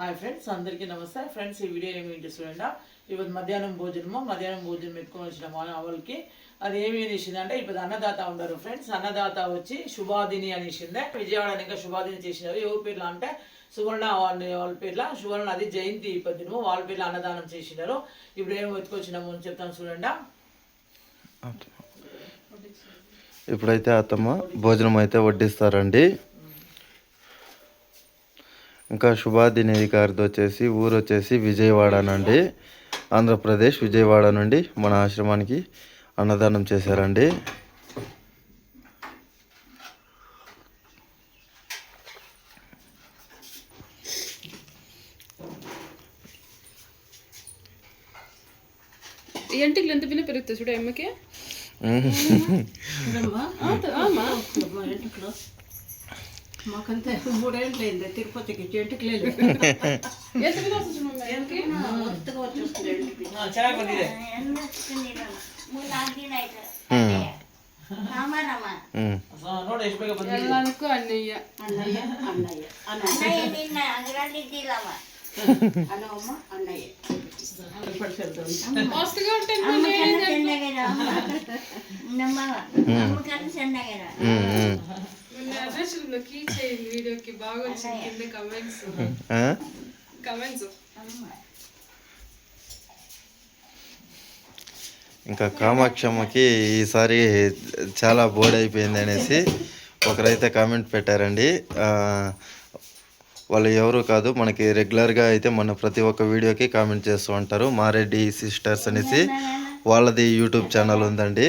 Hi friends అందరికీ నమస్తే. Friends ఈ వీడియో ఏమిటి చూడండి. ఇప్పుడు మధ్యాహ్నం భోజనము. మధ్యాహ్నం భోజనం పెట్టుకొని వచ్చిన మా వాళ్ళకి అది ఏమి అనేసింది అంటే ఇప్పుడు అన్నదాత ఉన్నారు ఫ్రెండ్స్. అన్నదాత వచ్చి శుభాదిని అనేసిందే. విజయవాడ ఇంకా శుభాదిని చేసినారు ఎవరి పేర్లు అంటే సువర్ణ వాళ్ళ వాళ్ళ పేర్ల? సువర్ణ అది జయంతి పద్యము వాళ్ళ పేర్లు అన్నదానం చేసినారు ఇప్పుడు ఏమి వెతుకొచ్చినాము అని చెప్తాను చూడండి. ఇప్పుడైతే అత్తమ్మ భోజనం అయితే వడ్డిస్తారండి. ఇంకా శుభాదిని గారిది వచ్చేసి ఊరు వచ్చేసి విజయవాడనండి ఆంధ్రప్రదేశ్ విజయవాడ నుండి మన ఆశ్రమానికి అన్నదానం చేశారండి. ఎంత పిల్ల పెరుగుతుంది చూడ అమ్మకి? మాకంతే మూడేళ్ళు అయింది తిరుపతికి చెట్టుకు లేదు ఎంత పిల్ల వస్తుంది చూడు మమ్మీ అమ్మకి కొత్తగా వచ్చేస్తుంది చాలా కొద్దిదే ఉమ్. నోట్ ಎಷ್ಟು ಬೇಗ ಬಂದಿದೆ ಎಲ್ಲದಕ್ಕೂ ಅಣ್ಣಯ್ಯ అన్నయ్య అన్నయ్య అన్నయ్య అన్నమ్మ అన్నయ్య మస్తుగా ఉంటుంది మమ్మీ. ఉమ్, ఉమ్. మొన్న ఇంకా కామాక్షమ్మకి ఈసారి చాలా బోర్డ్ అయిపోయింది అనేసి ఒకరైతే కామెంట్ పెట్టారండి. వాళ్ళు ఎవరు కాదు మనకి రెగ్యులర్గా అయితే మన ప్రతి ఒక్క వీడియోకి కామెంట్ చేస్తూ ఉంటారు. మారెడ్డి సిస్టర్స్ అనేసి వాళ్ళది యూట్యూబ్ ఛానల్ ఉందండి.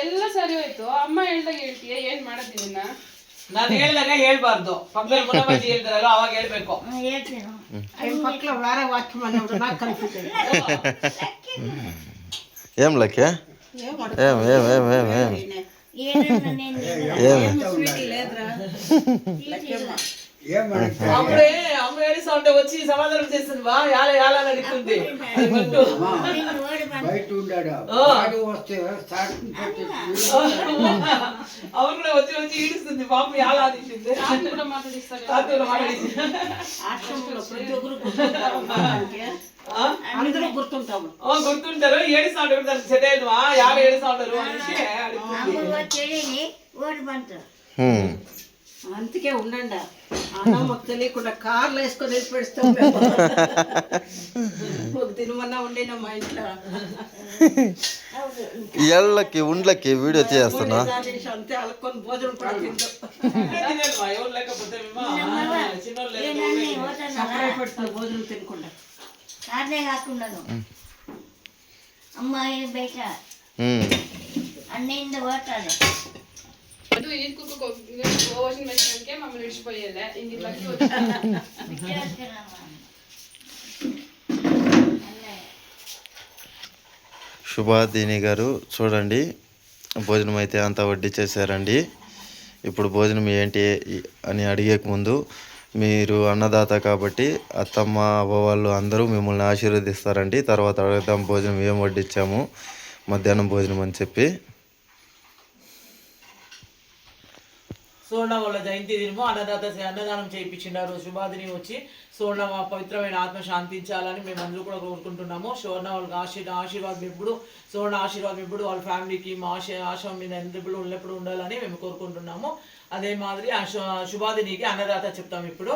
ಎಲ್ಲ ಸರಿ ಹೋಯ್ತು ಅಮ್ಮ ಹೇಳ್ದಾಗ ಹೇಳ್ತೀಯ ಏನ್ ಮಾಡೋದಿನ್ನ ನಾನು ಹೇಳಿದಾಗ ಹೇಳ್ಬಾರ್ದು ಪಕ್ಕದಲ್ಲಿ ಮುನಬಜ್ಜಿ ಹೇಳ್ತಾರಲ್ಲ ಅವಾಗ ಹೇಳ್ಬೇಕು పక్కన వేరే వాక్యం అన్నప్పుడు నాకు కనిపిస్తుంది ఏం లక్కే ఏం ఏం ఏం ఏం ఏం ఏం అప్పుడే అమ్మ ఏడుస్తా ఉంటే వచ్చి సమాధానం చేస్తుంది బా యాల యాల అని అడుగుతుంది అది కొట్టు. బయట. వాడు వస్తే అవును కూడా వచ్చి వచ్చి ఈడుస్తుంది. పాప మనకి. ఆ? అందరూ గుర్తుంటాము. గుర్తుంటారు. ఏడుస్తా ఉంటారు ఇప్పుడు దానికి సెట్ అయ్యదు యాల ఏడుస్తా ఉంటారు అనేసి హ్మ్. అందుకే ఉండండి. అన్న మాకు తెలియకుండా కార్లు వేసుకొని వెళ్ళిపెడుస్తాం ఒక తినమన్నా ఉండినా మా ఇంట్లో. ఎళ్ళకి ఉండ్లకి వీడియో చేస్తున్నా. అంతే అలుకొని భోజనం భోజనం తినకుండా. అదే కాకుండాను. అమ్మాయి బయట. హ్మ్. అన్నింది పోతాడు ಇದು ಇದಕ್ಕೂ ವಾಷಿಂಗ್ గారు చూడండి. భోజనం అయితే అంతా చేశారండి. ఇప్పుడు భోజనం ఏంటి అని అడిగే ముందు మీరు అన్నదాత కాబట్టి అత్తమ్మ అవ్వవాళ్ళు అందరూ మిమ్మల్ని ఆశీర్వదిస్తారండి. తర్వాత అడుగుతాం భోజనం ఏం వడ్డించాము మధ్యాహ్నం భోజనం అని చెప్పి. సోర్ణ వాళ్ళ జయంతి దినము అన్నదాత అన్నదానం చేయించినారు శుభాదిని వచ్చి సోర్ణ మా పవిత్రమైన ఆత్మ శాంతించాలని మేము అందరూ కూడా కోరుకుంటున్నాము. సోర్ణ వాళ్ళకి ఆశీర్ ఆశీర్వాదం ఎప్పుడు సోర్ణ ఆశీర్వాదం ఎప్పుడు వాళ్ళ ఫ్యామిలీకి మా ఆశ ఆశ్రమం మీద ఎప్పుడు ఉన్నప్పుడు ఉండాలని మేము కోరుకుంటున్నాము. అదే మాదిరి ఆ శుభాదినికి అన్నదాత చెప్తాం ఇప్పుడు.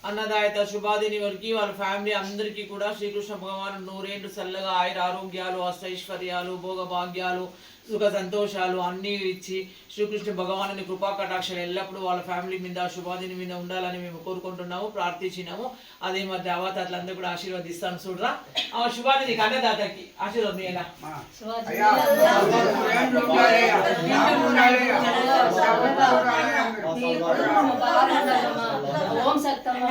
అన్నదాయత శుభాదిని వారికి వాళ్ళ ఫ్యామిలీ అందరికీ కూడా శ్రీకృష్ణ భగవాను నూరేండు చల్లగా ఆయుర ఆరోగ్యాలు అష్టైశ్వర్యాలు భోగభాగ్యాలు సుఖ సంతోషాలు అన్నీ ఇచ్చి శ్రీకృష్ణ భగవాను కృపా కటాక్షలు ఎల్లప్పుడూ వాళ్ళ ఫ్యామిలీ మీద శుభాదిని మీద ఉండాలని మేము కోరుకుంటున్నాము ప్రార్థించినాము. అదే మరి దేవతలందరూ కూడా ఆశీర్వదిస్తాను చూడరా. ఆ శుభాదిని అన్నదాతకి ఆశీర్వాదం ఎలా. ఓం సత్తమ్మ.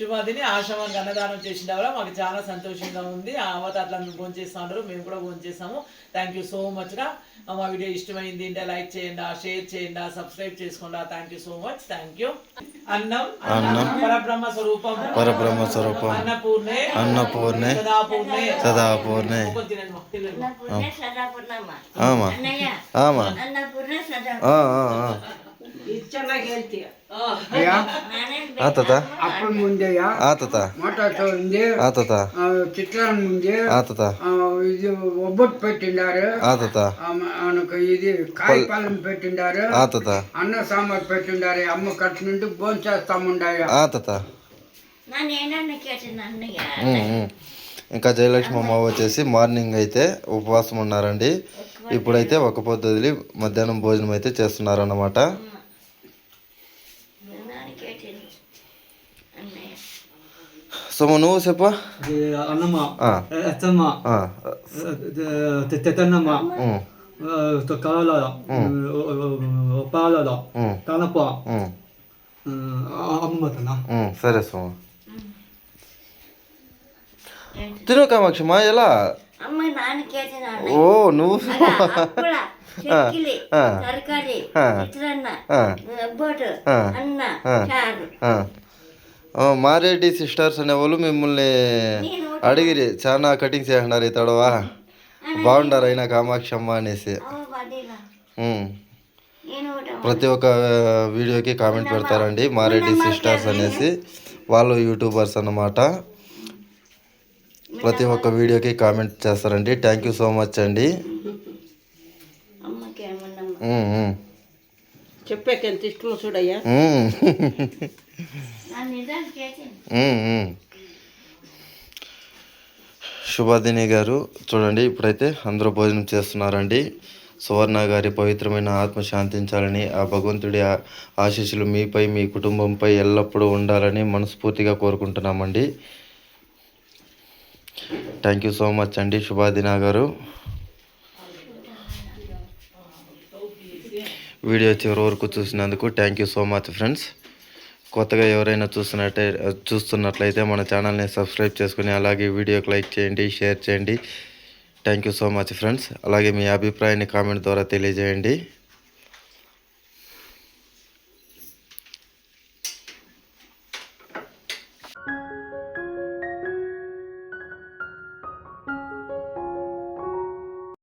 శుభాదిని ఆశ్రమానికి అన్నదానం చేసిన వల్ల మాకు చాలా సంతోషంగా ఉంది ఆ అవతారాలు మీరు ఫోన్ చేస్తా ఉన్నారు మేము కూడా ఫోన్ చేస్తాము థ్యాంక్ యూ సో మచ్ గా మా వీడియో ఇష్టమైంది అంటే లైక్ చేయండి షేర్ చేయండి సబ్స్క్రైబ్ చేసుకోండి thank you so much thank you అన్నం అన్నం. పరబ్రహ్మ స్వరూపం పరబ్రహ్మ స్వరూపం అన్నపూర్ణే అన్నపూర్ణే సదాపూర్ణే సదాపూర్ణే కొంచెం తినండి మా పిల్లలు. అన్నపూర్ణ సదాపూర్ణమ్మ ఆమా అన్నయ్య ఆమా అన్నపూర్ణ సదా ఆ, ఆ, ఆ. ಚೆನ್ನಾಗಿ ಹೇಳ್ತೀಯ ఆ, అయ్యా నానే ఆ తాత అప్పుడు ముందేయా ఆ తాత మోటార్తో ఉంది ఆ తాత ఆ, చిత్రాన్ని ఉంది ఆ తాత ఆ, ఇది ఒబ్బొట్టు పెట్టిండారు ఆ తాత ఆ, మనకు ఇది కాయపాలెం పెట్టిండారు ఆ తాత అన్న సాంబార్ పెట్టిండారు అమ్మ కట్టు నుండి భోజనం చేస్తాముండాయా ఆ తాత ನಾನು ಏನನ್ನ ಕೇಳ್ತೀನಿ ಅಣ್ಣಯ್ಯ ఉమ్, ఉమ్. ఇంకా జయలక్ష్మి అమ్మ వచ్చేసి మార్నింగ్ అయితే ఉపవాసం ఉన్నారండి ఇప్పుడైతే ఒక పొద్దు వదిలి మధ్యాహ్నం భోజనం అయితే చేస్తున్నారు Somos nuevos, sepa? Anama. Ah. Etama. Ah. Tetanama. Mm. Tokala. Opala. Tanapa. ಅಮ್ಮತನ ಹ್ಞೂ ಸರಿ ಸೋಮ ತಿನ್ನು ಕಾಮಾಕ್ಷಮ್ಮ ಎಲ್ಲ ಅಮ್ಮ ನಾನು ಕೇಳ್ತೀನಿ ಓ ನೀವು ತರಕಾರಿ ಚಿತ್ರಾನ್ನ ಒಬ್ಬಟ್ಟು ಅನ್ನ ಸಾರು మారేడ్డి సిస్టర్స్ అనేవాళ్ళు మిమ్మల్ని అడిగిరి చాలా కటింగ్ చేసినారు ఇతడవా బాగుండారు అయినా కామాక్షమ్మ అనేసి. ప్రతి ఒక్క వీడియోకి కామెంట్ పెడతారండి మారెడ్డి సిస్టర్స్ అనేసి. వాళ్ళు యూట్యూబర్స్ అన్నమాట. ప్రతి ఒక్క వీడియోకి కామెంట్ చేస్తారండి. థ్యాంక్ యూ సో మచ్ అండి. చెప్పాక ఎంత ఇష్టమో చూడయ్యా. శుభాదిని గారు చూడండి ఇప్పుడైతే అందరూ భోజనం చేస్తున్నారండి. సువర్ణ గారి పవిత్రమైన ఆత్మ శాంతించాలని ఆ భగవంతుడి ఆశీస్సులు మీపై మీ కుటుంబంపై ఎల్లప్పుడూ ఉండాలని మనస్ఫూర్తిగా కోరుకుంటున్నామండి. థ్యాంక్ యూ సో మచ్ అండి శుభాదినా గారు. వీడియో చివరి వరకు చూసినందుకు thank you so much friends కొత్తగా ఎవరైనా చూస్తున్నట్టే చూస్తున్నట్లయితే మన ఛానల్ని సబ్స్క్రైబ్ చేసుకుని అలాగే వీడియోకి లైక్ చేయండి షేర్ చేయండి. Thank you so much friends అలాగే మీ అభిప్రాయాన్ని కామెంట్ ద్వారా తెలియజేయండి.